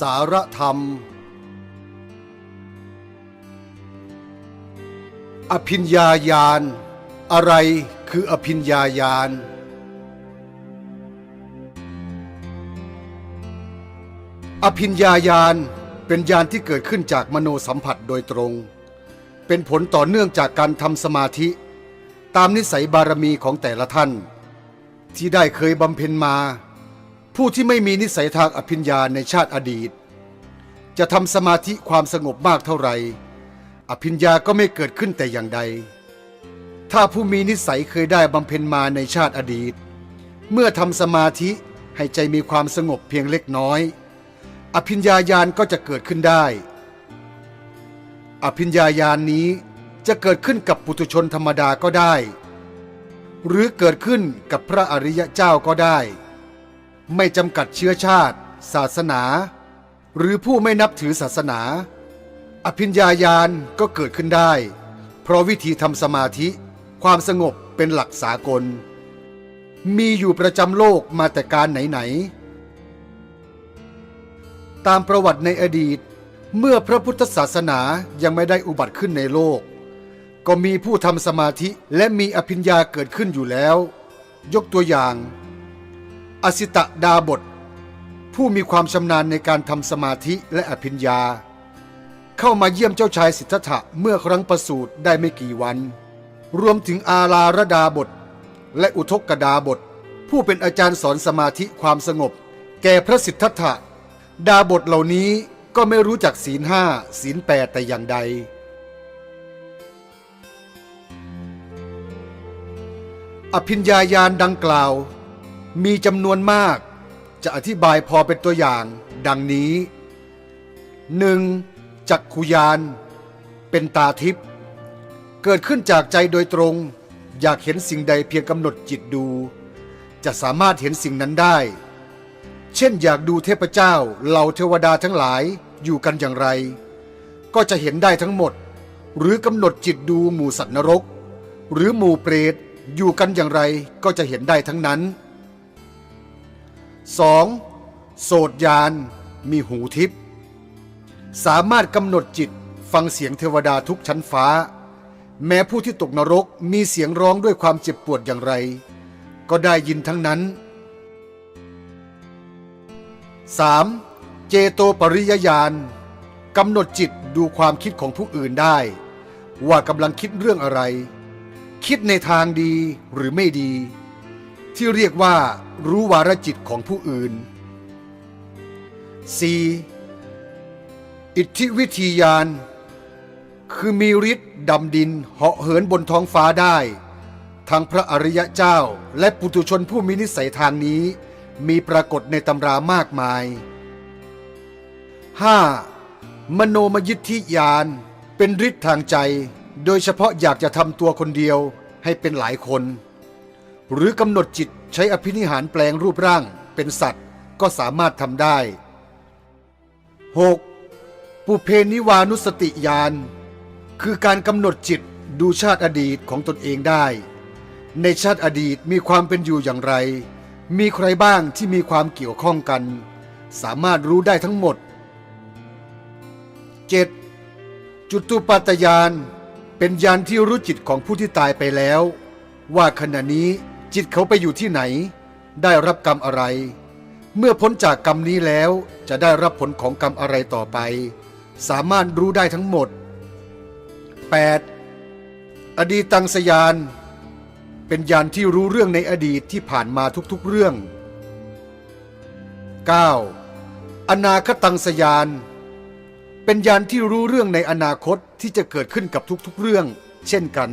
สารธรรม อภิญญาญาณ อะไรคืออภิญญาญาณ อภิญญาญาณเป็นญาณที่เกิดขึ้นจากมโนสัมผัสโดยตรง เป็นผลต่อเนื่องจากการทำสมาธิ ตามนิสัยบารมีของแต่ละท่าน ที่ได้เคยบำเพ็ญมา ผู้ที่ไม่มีนิสัยทางอภิญญาในชาติอดีต จะทำสมาธิความสงบมากเท่าไหร่ อภิญญาก็ไม่เกิดขึ้นแต่อย่างใด ถ้าผู้มีนิสัยเคยได้บำเพ็ญมาในชาติอดีต เมื่อทำสมาธิให้ใจมีความสงบเพียงเล็กน้อย อภิญญาญาณก็จะเกิดขึ้นได้ อภิญญาญาณนนี้จะเกิดขึ้นกับปุถุชนธรรมดาก็ได้ หรือเกิดขึ้นกับพระอริยเจ้าก็ได้ ไม่จำกัดเชื้อชาติ ศาสนา หรือผู้ไม่นับถือศาสนา อภิญญาญาณก็เกิดขึ้นได้ เพราะวิธีทำสมาธิ ความสงบเป็นหลักสากล มีอยู่ประจำโลกมาแต่การไหนๆ ตามประวัติในอดีต เมื่อพระพุทธศาสนายังไม่ได้อุบัติขึ้นในโลก ก็มีผู้ทำสมาธิและมีอภิญญาเกิดขึ้นอยู่แล้ว ยกตัวอย่าง อสิตะดาบท ผู้มีความชำนาญในการทำสมาธิและอภิญญา เข้ามาเยี่ยมเจ้าชายสิทธัตถะเมื่อครั้งประสูติได้ไม่กี่วัน รวมถึงอาลาระดาบท และอุทกกดาบท ผู้เป็นอาจารย์สอนสมาธิความสงบ แก่พระสิทธัตถะดาบทเหล่านี้ก็ไม่รู้จักศีลห้าศีลแปดแต่อย่างใด อภิญญาญาณดังกล่าว มีจำนวนมาก จะอธิบายพอเป็นตัวอย่างดังนี้ 1. จักขุยาน เป็นตาทิพย์เกิดขึ้นจากใจโดยตรง อยากเห็นสิ่งใดเพียงกำหนดจิตดู จะสามารถเห็นสิ่งนั้นได้ เช่นอยากดูเทพเจ้าเหล่าเทวดาทั้งหลายอยู่กันอย่างไร ก็จะเห็นได้ทั้งหมด หรือกำหนดจิตดูหมู่สัตว์นรก หรือหมู่เปรตอยู่กันอย่างไรก็จะเห็นได้ทั้งนั้น 2. โสดยานมีหูทิพย์สามารถกำหนดจิตฟังเสียงเทวดาทุกชั้นฟ้า แม้ผู้ที่ตกนรกมีเสียงร้องด้วยความเจ็บปวดอย่างไร ก็ได้ยินทั้งนั้น 3. เจโตปริยญาณกำหนดจิตดูความคิดของผู้อื่นได้ ว่ากำลังคิดเรื่องอะไร คิดในทางดีหรือไม่ดี ที่เรียกว่ารู้วาระจิตของผู้อื่น 4. อิทธิวิธียาน คือมีฤทธิ์ดำดินเหาะเหินบนท้องฟ้าได้ ทั้งพระอริยเจ้าและปุถุชนผู้มีนิสัยทางนี้ มีปรากฏในตำรามากมาย 5. มโนมยิทธิยาน เป็นฤทธิ์ทางใจ โดยเฉพาะอยากจะทำตัวคนเดียวให้เป็นหลายคน หรือกำหนดจิตใช้อภินิหารแปลงรูปร่างเป็นสัตว์ก็สามารถทำได้ 6. ปุเพนิวานุสติญาณคือการกำหนดจิตดูชาติอดีตของตนเองได้ ในชาติอดีตมีความเป็นอยู่อย่างไร มีใครบ้างที่มีความเกี่ยวข้องกัน สามารถรู้ได้ทั้งหมด 7. จุตุปัตยานเป็นยานที่รู้จิตของผู้ที่ตายไปแล้ว ว่าขณะนี้ จิตเขาไปอยู่ที่ไหน ได้รับกรรมอะไร เมื่อพ้นจากกรรมนี้แล้วจะได้รับผลของกรรมอะไรต่อไป สามารถรู้ได้ทั้งหมด 8. อดีตังสยาน เป็นยานที่รู้เรื่องในอดีตที่ผ่านมาทุกๆเรื่อง 9. อนาคตังสยาน เป็นยานที่รู้เรื่องในอนาคตที่จะเกิดขึ้นกับทุกๆเรื่อง เช่นกัน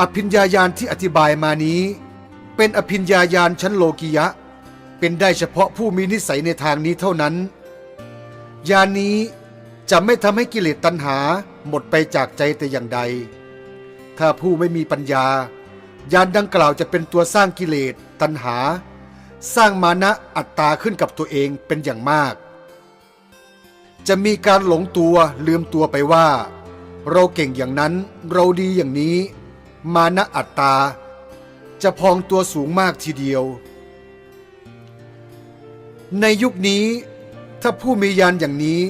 อภิญญาญาณที่อธิบายมานี้ เป็นอภิญญาญาณชั้นโลกิยะ เป็นได้เฉพาะผู้มีนิสัยในทางนี้เท่านั้นญาณนี้จะไม่ทำให้กิเลสตัณหาหมดไปจากใจแต่อย่างใด ถ้าผู้ไม่มีปัญญาญาณดังกล่าวจะเป็นตัวสร้างกิเลสตัณหา สร้างมานะอัตตาขึ้นกับตัวเองเป็นอย่างมาก จะมีการหลงตัวลืมตัวไปว่า เราเก่งอย่างนั้นเราดีอย่างนี้ มานะอัตตา จะพองตัวสูงมากทีเดียว ในยุคนี้ถ้าผู้มียานอย่างนี้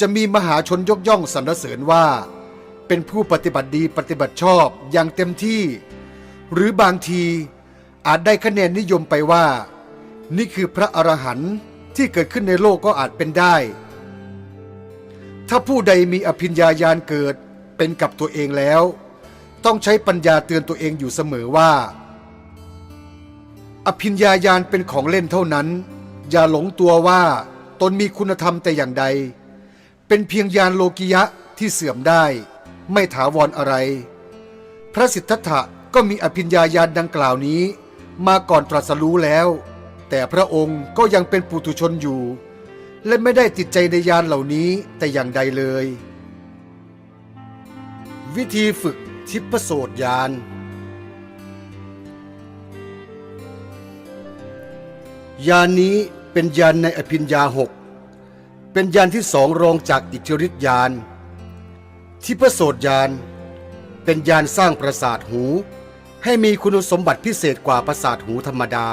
จะมีมหาชนยกย่องสรรเสริญว่า เป็นผู้ปฏิบัติดีปฏิบัติชอบอย่างเต็มที่ หรือบางทีอาจได้คะแนนนิยมไปว่า นี่คือพระอรหันต์ที่เกิดขึ้นในโลกก็อาจเป็นได้ ถ้าผู้ใดมีอภิญญาญาณเกิดเป็นกับตัวเองแล้ว ต้องใช้ปัญญาเตือนตัวเองอยู่เสมอว่า อภิญญาญาณเป็นของเล่นเท่านั้น อย่าหลงตัวว่าตนมีคุณธรรมแต่อย่างใด เป็นเพียงยานโลกิยะที่เสื่อมได้ ไม่ถาวรอะไร พระสิทธัตถะก็มีอภิญญาญาณดังกล่าวนี้ มาก่อนตรัสรู้แล้ว แต่พระองค์ก็ยังเป็นปุถุชนอยู่ และไม่ได้ติดใจในยานเหล่านี้แต่อย่างใดเลย วิธีฝึก ทิพโสตญาณยานนี้เป็นยานในอภิญญาหก เป็นยานที่สองรองจากอิทธิฤทธิยาน ทิพโสตญาณเป็นยานสร้างประสาทหู ให้มีคุณสมบัติพิเศษกว่าประสาทหูธรรมดา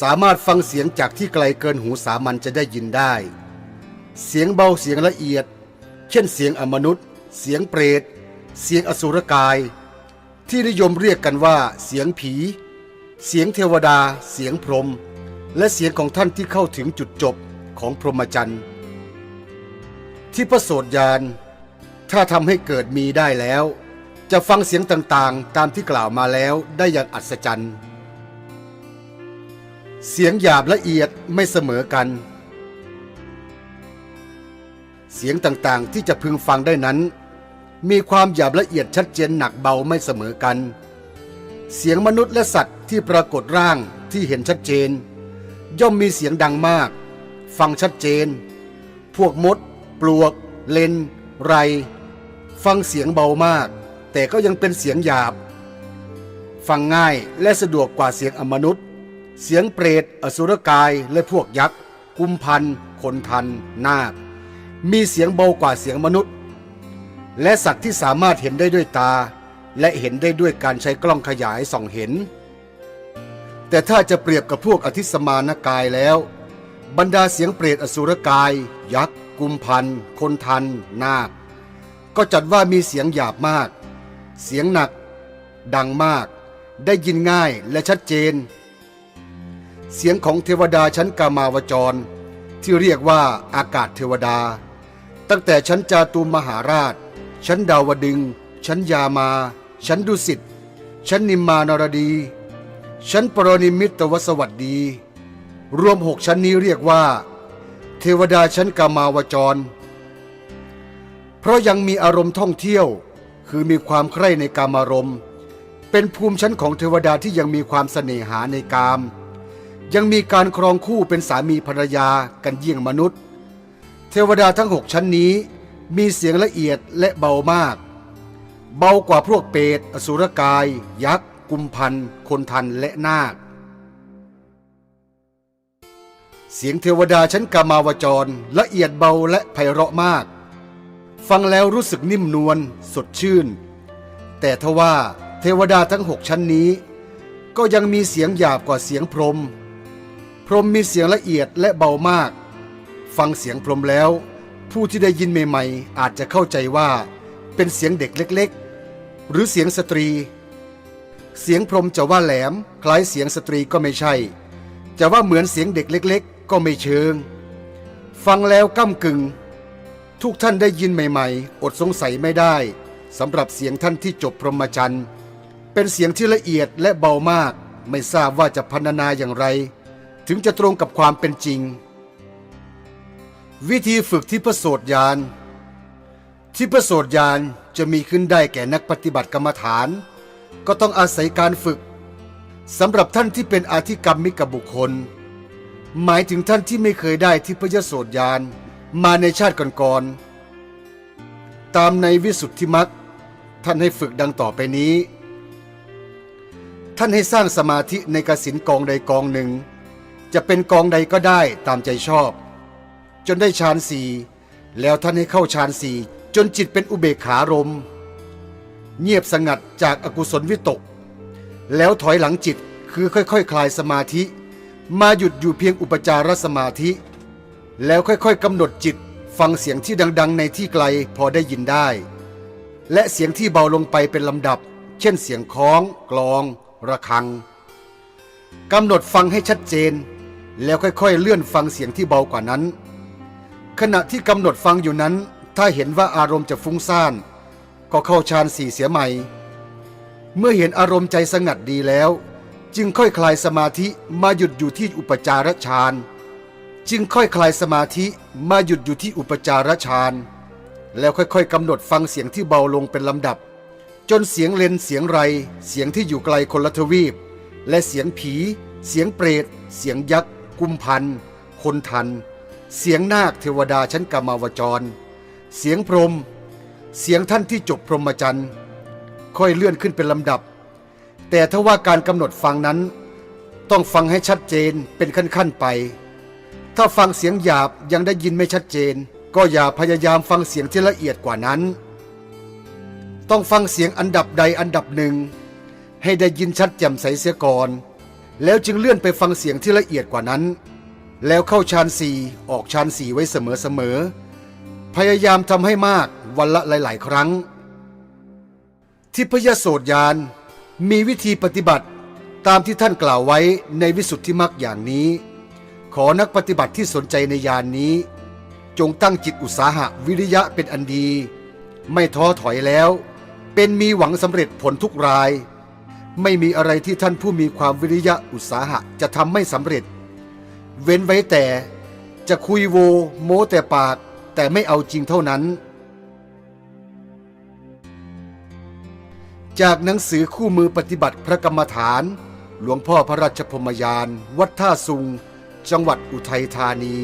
สามารถฟังเสียงจากที่ไกลเกินหูสามัญจะได้ยินได้ เสียงเบาเสียงละเอียด เช่นเสียงอมนุษย์ เสียงเปรต เสียงอสุรกาย ที่นิยมเรียกกันว่า เสียงผี เสียงเทวดา เสียงพรหมและเสียงของท่านที่เข้าถึงจุดจบของพรหมจรรย์ที่ประโสดญาณถ้าทำให้เกิดมีได้แล้ว จะฟังเสียงต่างๆ ตามที่กล่าวมาแล้วได้อย่างอัศจรรย์ เสียงหยาบละเอียดไม่เสมอกัน เสียงต่างๆที่จะพึงฟังได้นั้น มีความหยาบละเอียดชัดเจนหนักเบาไม่เสมอกัน เสียงมนุษย์และสัตว์ที่ปรากฏร่างที่เห็นชัดเจน ย่อมมีเสียงดังมาก ฟังชัดเจน พวกมด ปลวก เลน ไร ฟังเสียงเบามาก แต่ก็ยังเป็นเสียงหยาบ ฟังง่ายและสะดวกกว่าเสียงอมนุษย์ เสียงเปรต อสุรกายและพวกยักษ์กุมพัน คนทัน นาค มีเสียงเบากว่าเสียงมนุษย์ และสัตว์ที่สามารถเห็นได้ด้วยตา และเห็นได้ด้วยการใช้กล้องขยายส่องเห็น แต่ถ้าจะเปรียบกับพวกอธิสมานกายแล้ว บรรดาเสียงเปรตอสุรกาย ยักษ์ กุมพันคนทัน นาค ก็จัดว่ามีเสียงหยาบมาก เสียงหนัก ดังมาก ได้ยินง่ายและชัดเจน เสียงของเทวดาชั้นกามาวจร ที่เรียกว่าอากาศเทวดา ตั้งแต่ชั้นจาตุมหาราช ชั้นดาวดึง ชั้นยามา ชั้นดุสิต ชั้นนิมมานรดี ชั้นปรนิมิตวสวัสดี รวมหกชั้นนี้เรียกว่า เทวดาชั้นกามาวจร เพราะยังมีอารมณ์ท่องเที่ยว คือมีความใคร่ในกามารมณ์ เป็นภูมิชั้นของเทวดาที่ยังมีความเสน่หาในกาม ยังมีการครองคู่เป็นสามีภรรยากันเยี่ยงมนุษย์ เทวดาทั้งหกชั้นนี้ มีเสียงละเอียดและเบามาก เบากว่าพวกเปรตอสุรกาย ยักษ์ กุมพันคนทันและนาค เสียงเทวดาชั้นกามาวจรละเอียดเบาและไพเราะมาก ฟังแล้วรู้สึกนิ่มนวลสดชื่น แต่ทว่าเทวดาทั้งหกชั้นนี้ ก็ยังมีเสียงหยาบกว่าเสียงพรม พรมมีเสียงละเอียดและเบามาก ฟังเสียงพรมแล้ว ผู้ที่ได้ยินใหม่ๆ อาจจะเข้าใจว่าเป็นเสียงเด็กเล็กๆ หรือเสียงสตรี เสียงพรมจะว่าแหลม คล้ายเสียงสตรีก็ไม่ใช่ จะว่าเหมือนเสียงเด็กเล็ก ๆ ก็ไม่เชิง ฟังแล้วก้ากึ่ง ทุกท่านได้ยินใหม่ๆ อดสงสัยไม่ได้สำหรับเสียงท่านที่จบพรหมจรรย์เป็นเสียงที่ละเอียดและเบามาก ไม่ทราบว่าจะพรรณนาอย่างไร ถึงจะตรงกับความเป็นจริง วิธีฝึกที่ประโสดญาณที่ประโสดญาณจะมีขึ้นได้แก่นักปฏิบัติกรรมฐาน ก็ต้องอาศัยการฝึกสำหรับท่านที่เป็นอาธิกรรมมิกบุคคล หมายถึงท่านที่ไม่เคยได้ที่พยโสดญาณมาในชาติก่อนๆตามในวิสุทธิมรรคท่านให้ฝึกดังต่อไปนี้ ท่านให้สร้างสมาธิในกสินกองใดกองหนึ่ง จะเป็นกองใดก็ได้ตามใจชอบ จนได้ฌานสี่แล้วท่านให้เข้าฌานสี่จนจิตเป็นอุเบกขารม เงียบสงัดจากอากุศลวิตก แล้วถอยหลังจิตคือค่อยๆคคลายสมาธิ มาหยุดอยู่เพียงอุปจารสมาธิ แล้วค่อยๆกำหนดจิตฟังเสียงที่ดัง ๆ ในที่ไกลพอได้ยินได้ และเสียงที่เบาลงไปเป็นลำดับ เช่นเสียงคล้อง กลอง ระฆังกำหนดฟังให้ชัดเจน แล้วค่อยๆ เลื่อนฟังเสียงที่เบากว่านั้น ขณะที่กำหนดฟังอยู่นั้น ถ้าเห็นว่าอารมณ์จะฟุ้งซ่าน ก็เข้าฌานสี่เสียใหม่ เมื่อเห็นอารมณ์ใจสงัดดีแล้ว จึงค่อยคลายสมาธิมาหยุดอยู่ที่อุปจารฌานจึงค่อยคลายสมาธิมาหยุดอยู่ที่อุปจารฌานแล้วค่อยๆกำหนดฟังเสียงที่เบาลงเป็นลำดับ จนเสียงเลนเสียงไร เสียงที่อยู่ไกลคนละทวีป และเสียงผี เสียงเปรต เสียงยักษ์ กุมพันคนทัน เสียงนาคเทวดาชั้นกามาวจร เสียงพรม เสียงท่านที่จบพรหมจรรย์ ค่อยเลื่อนขึ้นเป็นลำดับ แต่ถ้าว่าการกำหนดฟังนั้น ต้องฟังให้ชัดเจนเป็นขั้นๆไป ถ้าฟังเสียงหยาบยังได้ยินไม่ชัดเจน ก็อย่าพยายามฟังเสียงที่ละเอียดกว่านั้น ต้องฟังเสียงอันดับใดอันดับหนึ่ง ให้ได้ยินชัดแจ่มใสเสียก่อน แล้วจึงเลื่อนไปฟังเสียงที่ละเอียดกว่านั้น แล้วเข้าฌานสี่ออกฌานสี่ไว้เสมอๆ พยายามทำให้มากวันละหลายๆ ครั้ง ทิพยโสตยานมีวิธีปฏิบัติตามที่ท่านกล่าวไว้ในวิสุทธิมรรคอย่างนี้ ขอนักปฏิบัติที่สนใจในยานนี้ จงตั้งจิตอุตสาหะวิริยะเป็นอันดี ไม่ท้อถอยแล้ว เป็นมีหวังสำเร็จผลทุกราย ไม่มีอะไรที่ท่านผู้มีความวิริยะอุตสาหะจะทำไม่สำเร็จ เว้นไว้แต่จะคุยโวโม้แต่ปากแต่ไม่เอาจริงเท่านั้น จากหนังสือคู่มือปฏิบัติพระกรรมฐาน หลวงพ่อพระราชพรมยาน วัดท่าสุง จังหวัดอุทัยธานี